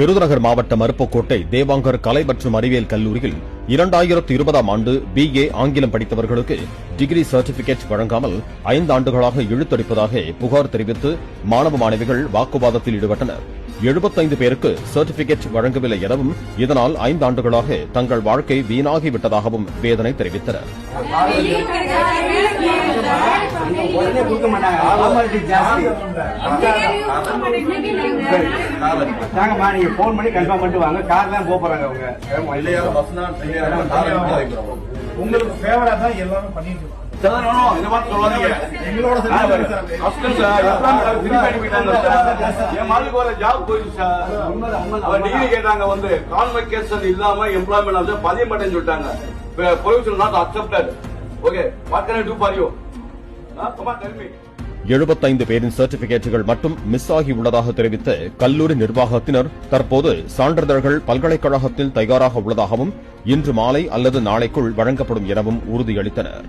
விருதுநகர் மாவட்டம் அருப்புக்கோட்டை தேவாங்கர் கலை மற்றும் அறிவியல் கல்லூரியில் இரண்டாயிரத்து இருபதாம் ஆண்டு பி ஏ ஆங்கிலம் படித்தவர்களுக்கு டிகிரி சர்டிபிகேட் வழங்காமல் ஐந்து ஆண்டுகளாக இழுத்தடிப்பதாக புகார் தெரிவித்து மாணவ மாணவிகள் வாக்குவாதத்தில் ஈடுபட்டனர். எழுபத்தைந்து பேருக்கு சர்டிபிகேட் வழங்கவில்லை எனவும் இதனால் ஐந்து ஆண்டுகளாக தங்கள் வாழ்க்கை வீணாகிவிட்டதாகவும் வேதனை தெரிவித்தனர். உடனே கொடுக்க மாட்டாங்க. ஃபார்மாலிட்டி ஜாஸ்தி. தாங்கம்மா நீங்க ஃபோன் பண்ணி கன்ஃபார்ம் பண்ணிட்டு வாங்க. கார் தான் போறாங்க அவங்க. இல்லையா? பஸ்னா உங்களுக்கு ஃபேவரா தான் எல்லாமே பண்ணிட்டு இருக்கோம். இல்லாம எம்ப்ளாய்மெண்ட் பதிய மாட்டேன்னு சொல்லிட்டாங்க. Okay what can I do for you எழுபத்தைந்து பேரின் சர்டிபிகேட்டுகள் மட்டும் மிஸ் ஆகி உள்ளதாக தெரிவித்த கல்லூரி நிர்வாகத்தினர் தற்போது சான்றிதழ்கள் பல்கலைக்கழகத்தில் தயாராக உள்ளதாகவும் இன்று மாலை அல்லது நாளைக்குள் வழங்கப்படும் எனவும் உறுதியளித்தனர்.